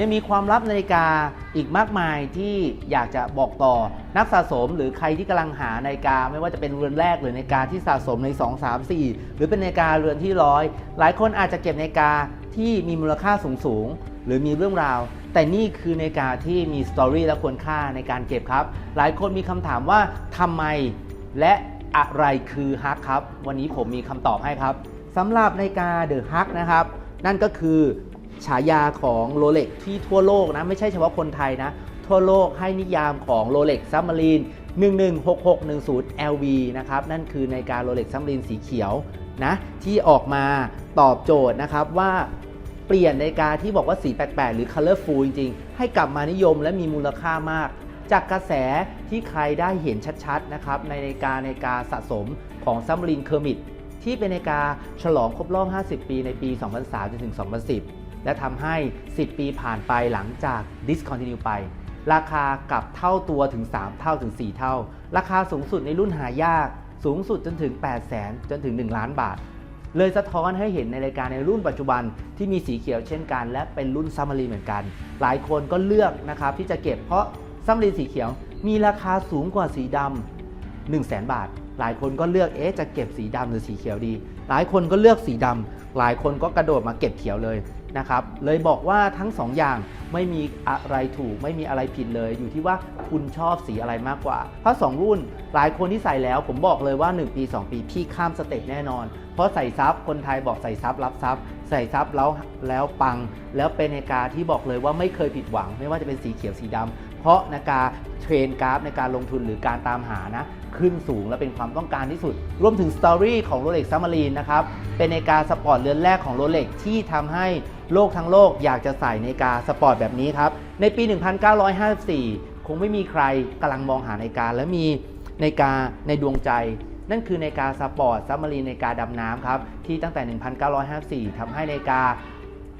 ยังมีความลับนาฬิกาอีกมากมายที่อยากจะบอกต่อนักสะสมหรือใครที่กำลังหานาฬิกา ไม่ว่าจะเป็นเรือนแรกหรือนาฬิกาที่สะสมใน 2 3 4 หรือเป็นนาฬิกาเรือนที่ร้อยหลายคนอาจจะเก็บนาฬิกาที่มีมูลค่าสูงสูงหรือมีเรื่องราว แต่นี่คือนาฬิกาที่มีสตอรี่และคุณค่าในการเก็บครับ หลายคนมีคำถามว่าทำไมและอะไรคือฮักครับ วันนี้ผมมีคำตอบให้ครับสำหรับนาฬิกาเดอะฮักนะครับ นั่นก็คือ ฉายาของโรเล็กที่ทั่วโลกนะ ไม่ใช่เฉพาะคนไทยนะ ทั่วโลกให้นิยามของโรเล็กซัมมารีน116610 LV นะครับ นั่นคือนาฬิกาโรเล็กซัมมารีนสีเขียวนะ ที่ออกมาตอบโจทย์นะครับว่าเปลี่ยนนาฬิกาที่บอกว่าสีแปลกๆหรือ colorful จริงๆ ให้กลับมานิยมและมีมูลค่ามาก จากกระแสที่ใครได้เห็นชัดๆนะครับในนาฬิกานาฬิกาสะสมของซัมรินเคอร์มิดที่เป็นนาฬิกาฉลองครบรอบ 50 ปีในปี 2003 จนถึง 2010 และทำให้ 10 ปีผ่านไปหลังจาก discontinue ไป ราคากลับเท่าตัวถึง 3 เท่าถึง 4 เท่า ราคาสูงสุดในรุ่นหายากสูงสุดจนถึง 8 0 0 0 0 0จนถึง 1 ล้านบาท เลยสะท้อนให้เห็นในรายการในรุ่นปัจจุบันที่มีสีเขียวเช่นกัน และเป็นรุ่นซัมมารีเหมือนกัน หลายคนก็เลือกนะครับที่จะเก็บเพราะซัมมารีสีเขียวมีราคาสูงกว่าสีดำ1 0 0 0 0แบาท หลายคนก็เลือกเอ๊ะจะเก็บสีดำหรือสีเขียวดี หลายคนก็เลือกสีดำหลายคนก็กระโดดมาเก็บเขียวเลย นะครับ เลยบอกว่าทั้งสองอย่างไม่มีอะไรถูก ไม่มีอะไรผิดเลย อยู่ที่ว่าคุณชอบสีอะไรมากกว่า เพราะ 2 รุ่นหลายคนที่ใส่แล้ว ผมบอกเลยว่า 1 ปี 2 ปีพี่ข้ามสเต็ปแน่นอน เพราะใส่ซับคนไทยบอกใส่ซับรับซับใส่ซับแล้วแล้วปัง แล้วเป็นนาฬิกาที่บอกเลยว่าไม่เคยผิดหวัง ไม่ว่าจะเป็นสีเขียวสีดำเพราะนาฬิกาเทรนกราฟในการลงทุนหรือการตามหานะขึ้นสูงและเป็นความต้องการที่สุด รวมถึงสตอรี่ของ Rolex Submarine นะครับ เป็นนาฬิกาสปอร์ตเรือนแรกของ Rolex ที่ทำให้ โลกทั้งโลกอยากจะใส่นาฬิกาสปอร์ตแบบนี้ครับ ในปี 1954 คงไม่มีใครกำลังมองหานาฬิกาและมีนาฬิกาในดวงใจ นั่นคือนาฬิกาสปอร์ตซับมารีนนาฬิกาดำน้ำครับ ที่ตั้งแต่ 1954 ทำให้นาฬิกา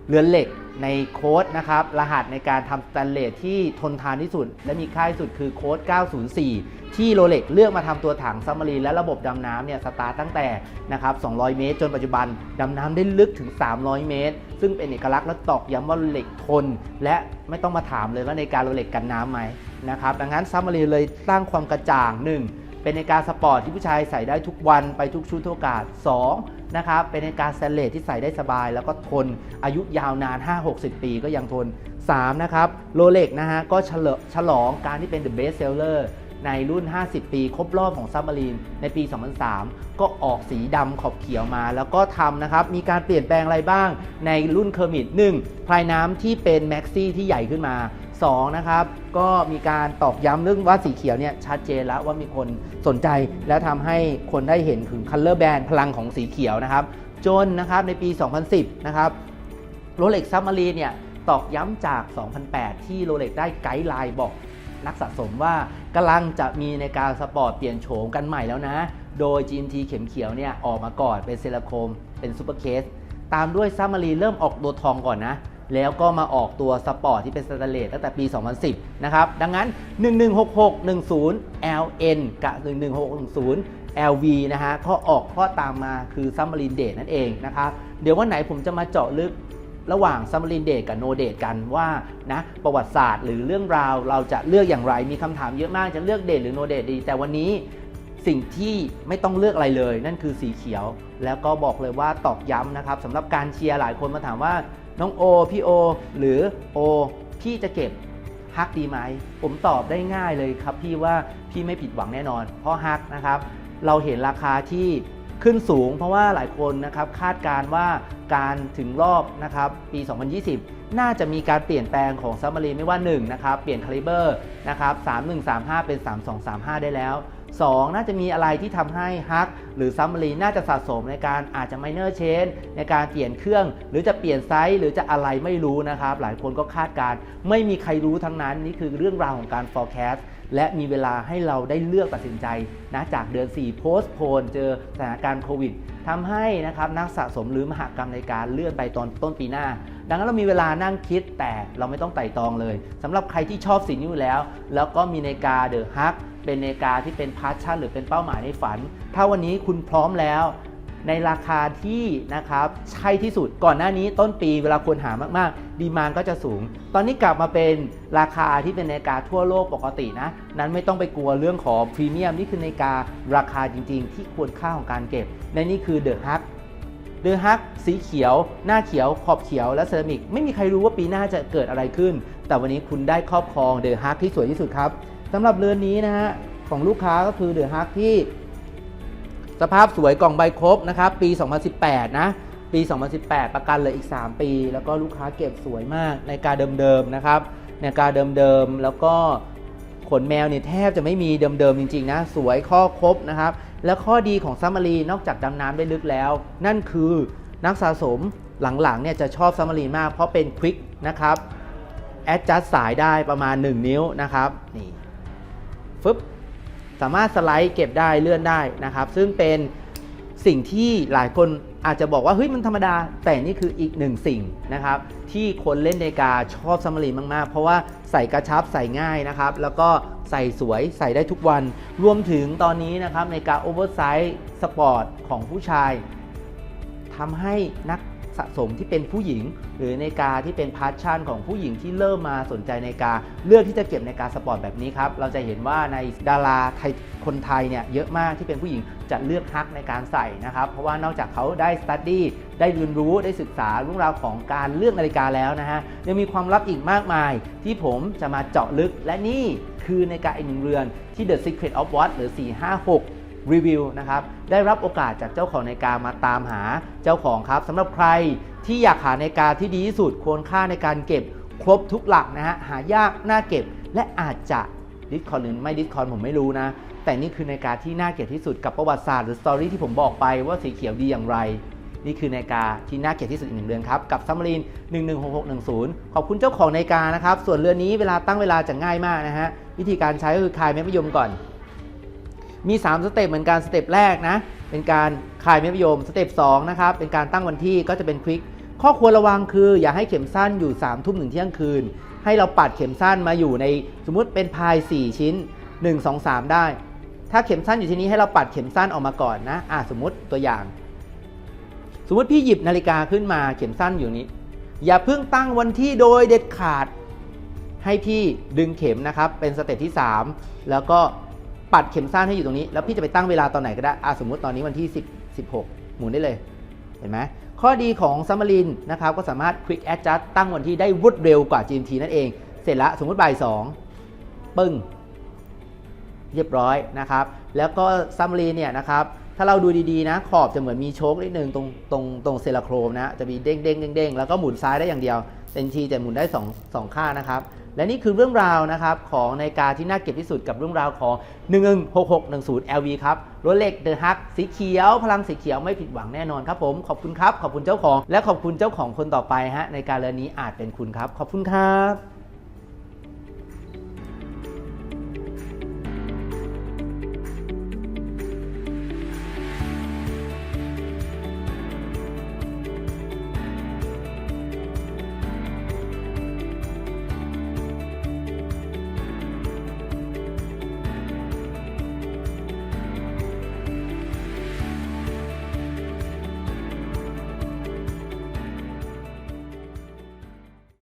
เรือนเหล็กในโค้ดนะครับ รหัสในการทำสแตนเลสที่ทนทานที่สุด และมีค่าที่สุดคือโค้ด 904 ที่โรเล็กเลือกมาทำตัวถังซัมมารีและระบบดำน้ำเนี่ยสตาร์ตตั้งแต่นะครับ 200 เมตร จนปัจจุบัน ดำน้ำได้ลึกถึง 300 เมตร ซึ่งเป็นเอกลักษณ์และตอกย้ำว่าเหล็กทน และไม่ต้องมาถามเลยว่าในการโรเล็กกันน้ำไหมนะครับ ดังนั้นซัมมารีเลยตั้งความกระจ่างหนึ่งเป็นนาฬิกาสปอร์ตที่ผู้ชายใส่ได้ทุกวันไปทุกชุดทุกโอกาส 2 นะครับเป็นนาฬิกาสแตนเลสที่ใส่ได้สบาย แล้วก็ทนอายุยาวนาน 5-60 ปีก็ยังทน 3 นะครับโรเล็กนะฮะก็เฉลฉลองการที่เป็น The Best Seller ในรุ่น 50 ปีครบรอบของซับมารีนในปี 2003 ก็ออกสีดำขอบเขียวมา แล้วก็ทำนะครับ มีการเปลี่ยนแปลงอะไรบ้างในรุ่นเคอร์มิด1พลายน้ำที่เป็นแม็กซี่ที่ใหญ่ขึ้นมา 2นะครับก็มีการตอกย้ำเรื่องว่าสีเขียวเนี่ยชัดเจนแล้วว่ามีคนสนใจและทำให้คนได้เห็นถึงคัลเลอร์แบนพลังของสีเขียวนะครับ จนนะครับในปี 2010 นะครับโรเล็กซับมารีเนี่ยตอกย้ำจาก 2008 ที่โรเล็กได้ไกด์ไลน์บอกนักสะสมว่ากำลังจะมีในการสปอร์ตเปลี่ยนโฉมกันใหม่แล้วนะ โดย GMT เข็มเขียวเนี่ยออกมาก่อนเป็นเซราโคม เป็นซูเปอร์เคส ตามด้วยซัมมารีเริ่มออกตัวทองก่อนนะ แล้วก็มาออกตัวสปอร์ตที่เป็นสแตนเลสตั้งแต่ปี 2010 นะครับ ดังนั้น 116610 LN กับ 11610 LV นะฮะก็ออกข้อตามมาคือซัมมารีนเดทนั่นเองนะครับ เดี๋ยววันไหนผมจะมาเจาะลึกระหว่างซัมมารีนเดทกับโนเดทกันว่านะประวัติศาสตร์หรือเรื่องราวเราจะเลือกอย่างไร มีคำถามเยอะมากจะเลือกเดทหรือโนเดทดี แต่วันนี้สิ่งที่ไม่ต้องเลือกอะไรเลย นั่นคือสีเขียว แล้วก็บอกเลยว่าตอกย้ำนะครับสำหรับการเชียร์หลายคนมาถามว่า น้องโอพี่โอ หรือโอพี่จะเก็บฮักดีไหม ผมตอบได้ง่ายเลยครับพี่ว่าพี่ไม่ผิดหวังแน่นอน เพราะฮักนะครับเราเห็นราคาที่ขึ้นสูง เพราะว่าหลายคนนะครับคาดการว่าการถึงรอบนะครับปี 2020 น่าจะมีการเปลี่ยนแปลงของซัมมารีไม่ว่า1นะครับเปลี่ยนคาลิเบอร์นะครับ 3135 เป็น 3235 ได้แล้ว 2น่าจะมีอะไรที่ทำให้ฮักหรือซัมมารีน่าจะสะสมในการอาจจะไมเนอร์เชนในการเปลี่ยนเครื่อง หรือจะเปลี่ยนไซส์หรือจะอะไรไม่รู้นะครับ หลายคนก็คาดการ ไม่มีใครรู้ทั้งนั้น นี่คือเรื่องราวของการ forecast และมีเวลาให้เราได้เลือกตัดสินใจนะจากเดือน 4 โพสต์โพนเจอสถานการณ์โควิดทำให้นะครับนักสะสมหรือมหากรรมในการเลื่อนไปตอนต้นปีหน้า ดังนั้นเรามีเวลานั่งคิดแต่เราไม่ต้องไต่ตองเลยสำหรับใครที่ชอบสิ่งนี้อยู่แล้ว แล้วก็มีนาฬิกาเดอะฮักเป็นนาฬิกาที่เป็นพาชั่นหรือเป็นเป้าหมายในฝัน ถ้าวันนี้คุณพร้อมแล้วในราคาที่นะครับใช่ที่สุดก่อนหน้านี้ต้นปีเวลาควรหามากๆ ดีมานก็จะสูง ตอนนี้กลับมาเป็นราคาที่เป็นนาฬิกาทั่วโลกปกตินะ นั้นไม่ต้องไปกลัวเรื่องของพรีเมียม นี่คือนาฬิการาคาจริง ๆ ที่ควรค่าของการเก็บ และนี่คือเดอะฮัก เดอะฮักสีเขียว หน้าเขียว ขอบเขียวและเซรามิก ไม่มีใครรู้ว่าปีหน้าจะเกิดอะไรขึ้น แต่วันนี้คุณได้ครอบครองเดอะฮักที่สวยที่สุดครับสำหรับเรือนนี้นะฮะของลูกค้าก็คือเดอะฮักที่ สภาพสวยกล่องใบครบนะครับปี 2018 นะปี 2018 ประกันเลยอีก 3 ปี แล้วก็ลูกค้าเก็บสวยมากในการเดิมๆนะครับในการเดิมๆแล้วก็ขนแมวเนี่ยแทบจะไม่มีเดิมๆจริงๆนะ สวยข้อครบนะครับ แล้วข้อดีของซัมมารีนอกจากดำน้ำได้ลึกแล้ว นั่นคือนักสะสมหลังๆเนี่ยจะชอบซัมมารีมาก เพราะเป็นควิกนะครับแอดจัดสายได้ประมาณ 1 นิ้วนะครับนี่ฟึบสามารถสไลด์เก็บได้เลื่อนได้นะครับ ซึ่งเป็นสิ่งที่หลายคน อาจจะบอกว่าเฮ้ยมันธรรมดา แต่นี่คืออีกหนึ่งสิ่งนะครับ ที่คนเล่นนาฬิกาชอบซัมมารีนมาก ๆ เพราะว่าใส่กระชับใส่ง่ายนะครับ แล้วก็ใส่สวยใส่ได้ทุกวัน รวมถึงตอนนี้นะครับในกาโอเวอร์ไซส์สปอร์ตของผู้ชายทำให้นัก สะสมที่เป็นผู้หญิง หรือในาฬิกาที่เป็นพาร์ชั่นของผู้หญิงที่เริ่มมาสนใจในาฬิกา เลือกที่จะเก็บในาฬิกาสปอร์ตแบบนี้ครับเราจะเห็นว่าในดาราไทยคนไทยเนี่ยเยอะมากที่เป็นผู้หญิงจะเลือกฮักในการใส่นะครับเพราะว่านอกจากเขาได้สตัดดี้ได้เรียนรู้ได้ศึกษาเรื่องราวของการเลือกนาฬิกาแล้วนะฮะยังมีความลับอีกมากมายที่ผมจะมาเจาะลึกและนี่คือนาฬิกาอีกหนึ่งเรือนที่ The Secret of Watch หรือ 456 รีวิวนะครับได้รับโอกาสจากเจ้าของนาฬิกามาตามหาเจ้าของครับสำหรับใครที่อยากหานาฬิกาที่ดีที่สุดควรค่าในการเก็บครบทุกหลักนะฮะหายากน่าเก็บและอาจจะดิสคอนหรือไม่ดิสคอนผมไม่รู้นะ แต่นี่คือนาฬิกาที่น่าเก็บที่สุดกับประวัติศาสตร์หรือสตอรี่ที่ผมบอกไปว่าสีเขียวดีอย่างไร นี่คือนาฬิกาที่น่าเก็บที่สุดอีกหนึ่งเรือนครับ กับซัมมารีน116610 ขอบคุณเจ้าของนาฬิกานะครับ ส่วนเรือนนี้เวลาตั้งเวลาจะง่ายมากนะฮะ วิธีการใช้ก็คือคลายเม็ดมะยมก่อน มี 3 สเต็ปเหมือนกันสเต็ปแรกนะ เป็นการคายเม็ดมะยมสเต็ป2นะครับ เป็นการตั้งวันที่ก็จะเป็นควิก ข้อควรระวังคือ อย่าให้เข็มสั้นอยู่3ามทุ่มถึงเที่ยงคืน ให้เราปัดเข็มสั้นมาอยู่ในสมมุติเป็นพาย 4 ชิ้น 1 2 3 ได้ ถ้าเข็มสั้นอยู่ที่นี้ให้เราปัดเข็มสั้นออกมาก่อนนะอะสมมติตัวอย่าง สมมติพี่หยิบนาฬิกาขึ้นมาเข็มสั้นอยู่นี้ อย่าเพิ่งตั้งวันที่โดยเด็ดขาด ให้พี่ดึงเข็มนะครับเป็นสเต็ปที่ 3 แล้วก็ ปัดเข็มสั้นให้อยู่ตรงนี้ แล้วพี่จะไปตั้งเวลาตอนไหนก็ได้อะสมมติตอนนี้วันที่ 10 16 หมุนได้เลย เห็นไหมข้อดีของซัมมารินนะครับก็สามารถ Quick Adjust ตั้งวันที่ได้รวดเร็วกว่า GMT นั่นเอง เสร็จละสมมติบ่าย2ปึ้ง เรียบร้อยนะครับ แล้วก็ซัมมารีเนี่ยนะครับถ้าเราดูดีๆนะ ขอบจะเหมือนมีโชคนิดนึงตรงตรงตรงเซราโครมนะ จะมีเด้งเด้งเด้งเด้งแล้วก็หมุนซ้ายได้อย่างเดียว เต็นทีจะหมุนได้2 2ข้างนะครับ และนี่คือเรื่องราวนะครับของนาฬิกาที่น่าเก็บที่สุดกับเรื่องราวของ 116610 LV ครับรถเหล็กเดอะฮักสีเขียว พลังสีเขียวไม่ผิดหวังแน่นอนครับผม ขอบคุณครับ ขอบคุณเจ้าของ และขอบคุณเจ้าของคนต่อไปฮะในการเรือนนี้อาจเป็นคุณครับ ขอบคุณครับ